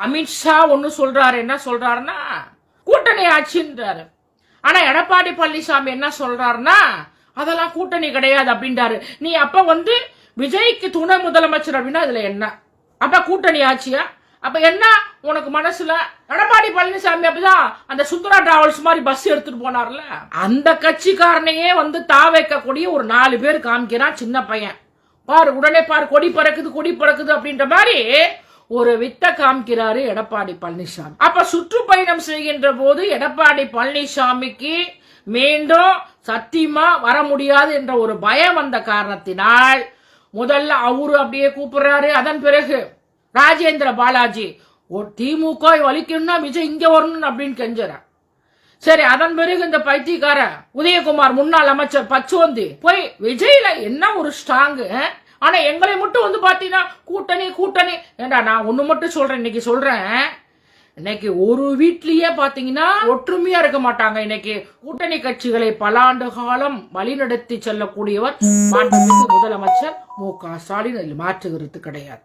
அமித்ஷா ஒன்று சொல்றாரு என்ன சொல்றாருன்னா கூட்டணி ஆட்சின்றாரு. ஆனா எடப்பாடி பழனிசாமி என்ன சொல்றாருன்னா அதெல்லாம் கூட்டணி கிடையாது அப்படின்றாரு. நீ அப்ப வந்து விஜய்க்கு துணை முதலமைச்சர் அப்படின்னா அதுல என்ன? அப்ப கூட்டணி ஆட்சியா? அப்ப என்ன உனக்கு மனசுல? எடப்பாடி பழனிசாமி அப்படிதான் அந்த சுந்தரா டிராவல்ஸ் மாதிரி பஸ் எடுத்துட்டு போனார்ல. அந்த கட்சிக்காரனையே வந்து தா வைக்கக்கூடிய ஒரு நாலு பேர் காமிக்கிறான் சின்ன பையன். பாரு உடனே பாரு கொடி பறக்குது கொடி பறக்குது அப்படின்ற மாதிரி ஒரு வித்தை காமிக்கிறாரு எடப்பாடி பழனிசாமி. அப்ப சுற்றுப்பயணம் செய்கின்ற போது எடப்பாடி பழனிசாமிக்கு மீண்டும் சத்தியமா வர முடியாது என்ற ஒரு பயம் வந்த காரணத்தினால் முதல்ல அவரு அப்படியே கூப்பிடுறாரு. அதன் பிறகு ராஜேந்திர பாலாஜி ஒரு திமுக வலிக்கணும்னா விஜய் இங்க வரணும் அப்படின்னு கெஞ்சுறான் சரி அதன் பிறகு இந்த பைத்தியக்கார உதயகுமார் முன்னாள் அமைச்சர் பச்சோந்தி போய் விஜயில என்ன ஒரு ஸ்ட்ராங் ஆனா எங்களை மட்டும் வந்து பாத்தீங்கன்னா கூட்டணி கூட்டணி. ஏண்டா நான் ஒண்ணு மட்டும் சொல்றேன் இன்னைக்கு சொல்றேன். இன்னைக்கு ஒரு வீட்லயே பாத்தீங்கன்னா ஒற்றுமையா இருக்க மாட்டாங்க இன்னைக்கு. கூட்டணி கட்சிகளை பல ஆண்டு காலம் வழிநடத்தி செல்லக்கூடியவர் முதலமைச்சர் மு க ஸ்டாலின். அதில் மாற்றுகிறது கிடையாது.